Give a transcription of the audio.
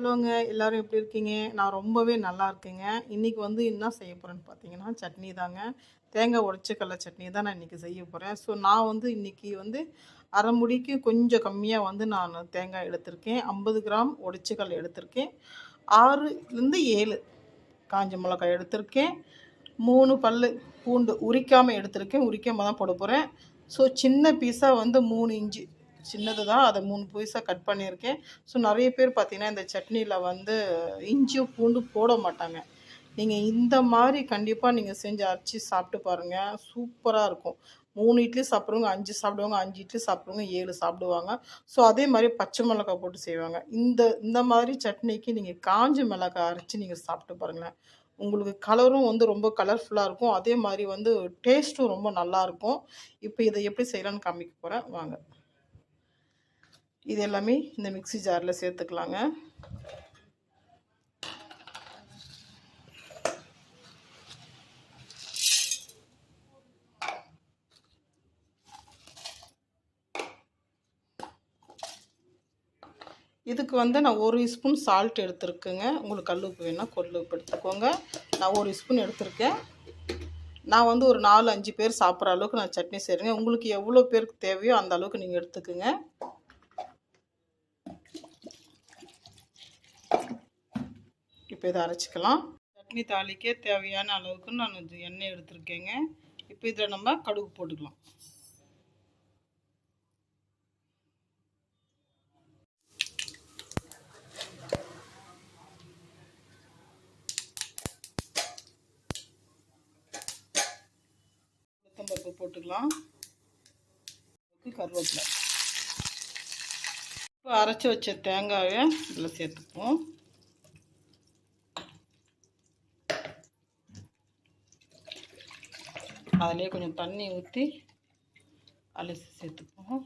ஹலோங்க எல்லோரும் எப்படி இருக்கீங்க? நான் ரொம்பவே நல்லா இருக்கேங்க. இன்றைக்கி வந்து என்ன செய்ய போகிறேன்னு பார்த்தீங்கன்னா சட்னி தாங்க. தேங்காய் உடச்சக்கடல சட்னி தான் நான் இன்றைக்கி செய்ய போகிறேன் ஸோ நான் வந்து இன்றைக்கி வந்து அரை முடிக்கு கொஞ்சம் கம்மியாக வந்து நான் தேங்காய் எடுத்திருக்கேன். ஐம்பது கிராம் உடச்சக்கடலை எடுத்திருக்கேன். ஆறுலேருந்து ஏழு காஞ்ச மிளகாய் எடுத்திருக்கேன். மூணு பல் பூண்டு உரிக்காமல் எடுத்திருக்கேன். உரிக்காமல் தான் போட போகிறேன் ஸோ சின்ன பீஸாக வந்து மூணு இன்ச்சு சின்னது தான். அதை மூணு பீஸாக கட் பண்ணியிருக்கேன். ஸோ நிறைய பேர் பார்த்தீங்கன்னா இந்த சட்னியில் வந்து இஞ்சியும் பூண்டு போட மாட்டாங்க. நீங்கள் இந்த மாதிரி கண்டிப்பாக நீங்கள் செஞ்சு அரைச்சி சாப்பிட்டு பாருங்கள் சூப்பராக இருக்கும். மூணு இட்லி சாப்பிட்றவங்க அஞ்சு சாப்பிடுவாங்க அஞ்சு இட்லி சாப்பிடுவாங்க ஏழு சாப்பிடுவாங்க. ஸோ அதே மாதிரி பச்சை மிளகாய் போட்டு செய்வாங்க. இந்த இந்த மாதிரி சட்னிக்கு நீங்கள் காஞ்ச மிளகாய் அரைச்சி நீங்கள் சாப்பிட்டு பாருங்களேன். உங்களுக்கு கலரும் வந்து ரொம்ப கலர்ஃபுல்லாக இருக்கும். அதே மாதிரி வந்து டேஸ்ட்டும் ரொம்ப நல்லாயிருக்கும் இப்போ இதை எப்படி செய்யலான்னு காமிக்க போகிறேன் வாங்க. இது எல்லாமே இந்த மிக்ஸி ஜாரில் சேர்த்துக்கலாங்க. இதுக்கு வந்து நான் ஒரு ஸ்பூன் சால்ட் எடுத்துருக்கேங்க. உங்களுக்கு கல் உப்பு வேணால் கொல் உப்பு எடுத்துக்கோங்க. நான் ஒரு ஸ்பூன் எடுத்திருக்கேன். நான் வந்து ஒரு நாலு அஞ்சு பேர் சாப்பிட்ற அளவுக்கு நான் சட்னி செய்கிறேங்க உங்களுக்கு எவ்வளோ பேருக்கு தேவையோ அந்த அளவுக்கு நீங்கள் எடுத்துக்கோங்க. இப்போ இதை அரைச்சிக்கலாம். சட்னி தாளிக்க தேவையான அளவுக்கு நான் இது எண்ணெய் எடுத்திருக்கேங்க. இப்போ இதில் நம்ம கடுகு போட்டுக்கலாம். பருப்பு போட்டுக்கலாம். கருவேப்பிலை. இப்போ அரைச்சி வச்ச தேங்காயை இதில் சேர்த்துப்போம் அதிலே கொஞ்சம் தண்ணி ஊற்றி அலசி சேர்த்துப்போம்